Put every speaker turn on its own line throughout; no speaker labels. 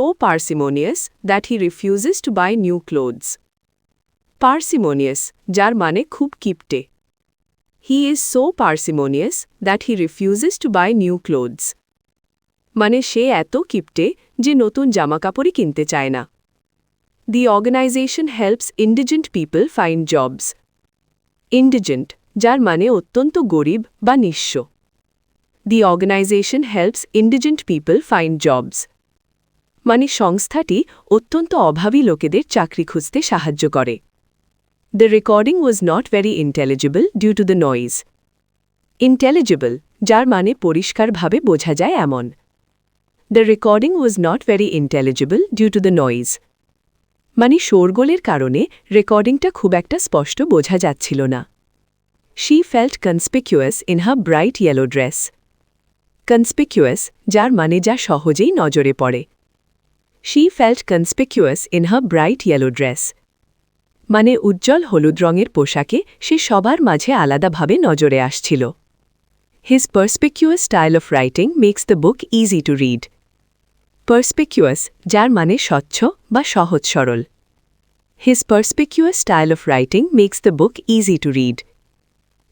so parsimonious that he refuses to buy new clothes. Parsimonious, যার মানে খুব কিপটে he is so parsimonious that he refuses to buy new clothes মানে সে এত কিপটে যে নতুন জামাকাপড়ই কিনতে চায় না the organisation helps indigent people find jobs indigent যার মানে অত্যন্ত গরিব বা নিঃস্ব the organisation helps indigent people find jobs মানে সংস্থাটি অত্যন্ত অভাবী লোকেদের চাকরি খুঁজতে সাহায্য করে। The recording was not very intelligible due to the noise intelligible যার মানে পরিষ্কারভাবে বোঝা যায় এমন। The recording was not very intelligible due to the noise মানে শোরগোলের কারণে রেকর্ডিংটা খুব একটা স্পষ্ট বোঝা যাচ্ছিল না। She felt conspicuous in her bright yellow dress conspicuous যার মানে যা সহজেই নজরে পড়ে। She felt conspicuous in her bright yellow dress মানে উজ্জ্বল হলুদ রঙের পোশাকে সে সবার মাঝে আলাদাভাবে নজরে আসছিল। His perspicuous style of writing makes the book easy to read perspicuous যার মানে স্বচ্ছ বা সহজ সরল। His perspicuous style of writing makes the book easy to read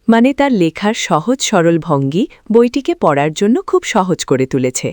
মানে তার লেখার সহজ সরল ভঙ্গি বইটিকে পড়ার জন্য খুব সহজ করে তুলেছে।